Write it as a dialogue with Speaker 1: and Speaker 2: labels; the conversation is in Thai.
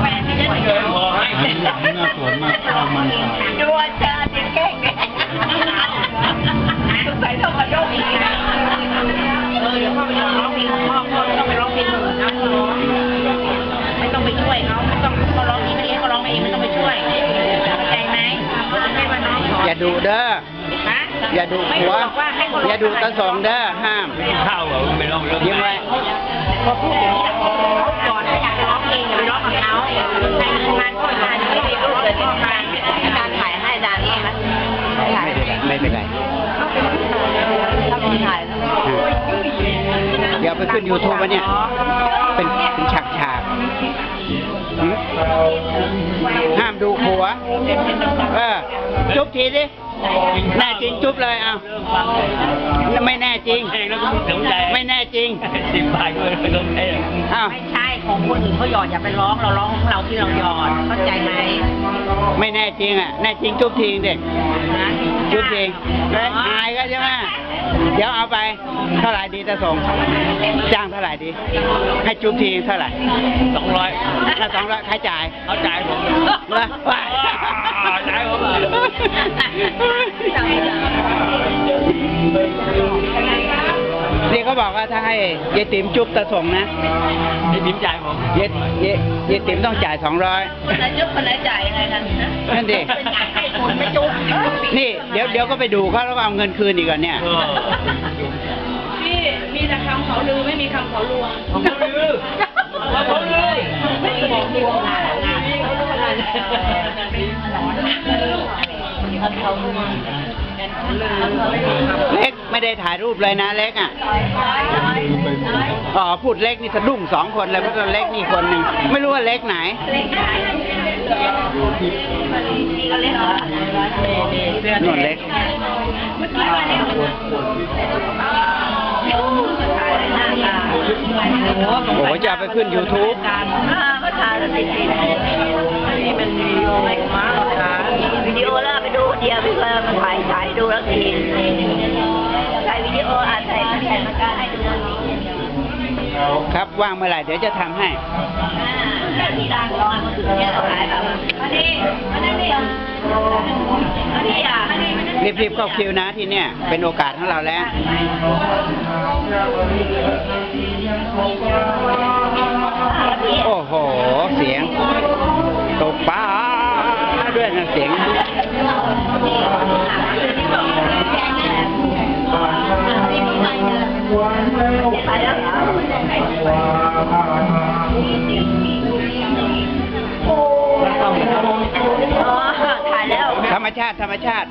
Speaker 1: แฟนที่จะ
Speaker 2: เกินพอให้
Speaker 3: หลังหน้าสวนมาข้าวมันไก่
Speaker 1: ดูอาจารย์จะแกล้งแกสงสัยต้องมาโยกอีกนะเออเดี๋ยวพ่อไปร้องเพลงพ่อพ่อไม่ต้องไปร้องเพลงหรือนนะไม่ต้องไปช่วยเขาไม่ต้องเขาร้องนี้ไม่เลี้ยงเขาร้องเองไม่ต้องไปช่วยเข้าใจไหมให้มาน้องขอ
Speaker 4: อย่าดูเด้อ
Speaker 1: ฮะ
Speaker 4: อย่าดูหัว
Speaker 1: อ
Speaker 4: ย่าดูตาสองเด้อห้าม
Speaker 2: ข้าวเหรอไม่ต้องเริ่ม
Speaker 4: ยิ้มไว้
Speaker 1: พอพูดอย่างนี้ อนถ้าต้องเขาไปร้องกับเขาใครมีงานทานไม่ได้รู้
Speaker 4: ไปขึ้น YouTube วะเนี่ย เป็นเป็นฉากฉากๆหืมห้ามดูหัว เออ จุ๊บทีดิแน่จริงจุ๊บเลยเอาไม่แน่จริง
Speaker 2: เพลงแล้วก็ไม่สนใจ
Speaker 4: ไม่แน่จริง
Speaker 2: สิบบาทก็ไม่ต้องใช้
Speaker 4: อ้าว
Speaker 1: ไม่ใช่ของคนอื่นเขาหยอดอย่าไปร้องเราร้องของเราที่เราหยอดเข้าใจไหม
Speaker 4: ไม่แน่จริงอะ แน่จริงจุ๊บทีเด็ก
Speaker 1: นะ
Speaker 4: จุ๊บทีแล้วอายก็ใช่ไหมเดี๋ยวเอาไปเท่าไหร่ดีจะส่งจ้างเท่าไหร่ดี ให้จุ๊บทีเท่าไหร่
Speaker 2: สองร้อย
Speaker 4: ถ้าสองร้อยใครจ่าย
Speaker 2: เขาจ่ายผม
Speaker 4: ละไป
Speaker 2: จ่ายผม
Speaker 4: บอกว่าถ้าให้ยายติ๋มจุ๊บตะส่งนะ
Speaker 2: ไอ้บิ้มจ่ายผม
Speaker 4: ยายยายยายติ๋มต้องจ่ายสองร้อย
Speaker 1: คนไหนยุบคนไหนจ่ายยังไงกัน
Speaker 4: นั่นดิ
Speaker 1: เป็นจ่ายให้คนไม่จุ๊บ
Speaker 4: นี่เดี๋ยวเดี๋ยวก็ไปดูเขาแล้วก็เอาเงินคืนอีกก่อนเนี่ย
Speaker 2: เออ
Speaker 5: พี่มีแต่คำเขาลือไม่มีคำเขาลวง
Speaker 2: ผมก็ลือผมลือ
Speaker 1: ไม่บอกดวงนะ
Speaker 4: เล็ก ไม่ได้ถ่ายรูปเลยนะเล็กอะอ๋อพูดเล็กนี่สะดุ้งสองคนเลยเพราะว่าเล็กนี่คนหนึ่งไม่รู้ว่าเล็กไหนนู่นเล็ก โอ้โหจะเอาไปขึ้น YouTube
Speaker 1: ก็ถ่ายแล้วติดติดนี่เป็นวิดีโอไม่มาหรอกค่ะวิดีโอแล้วไปดูเดียวไปเลยมาถ่ายถ่ายดูแล้วที
Speaker 4: ครับว่างเมื่อไหร่เดี๋ยวจะทำให้
Speaker 1: ที่ร้านร้อนมาถึงเนี่ยถ่ายแบบมาดิมาดิมาดิอะ
Speaker 4: รีบๆเข้าคิวนะที่เนี่ยเป็นโอกาสของเราแล้วโอ้โห เสียง ธรรมชาติ ธรรมชาติ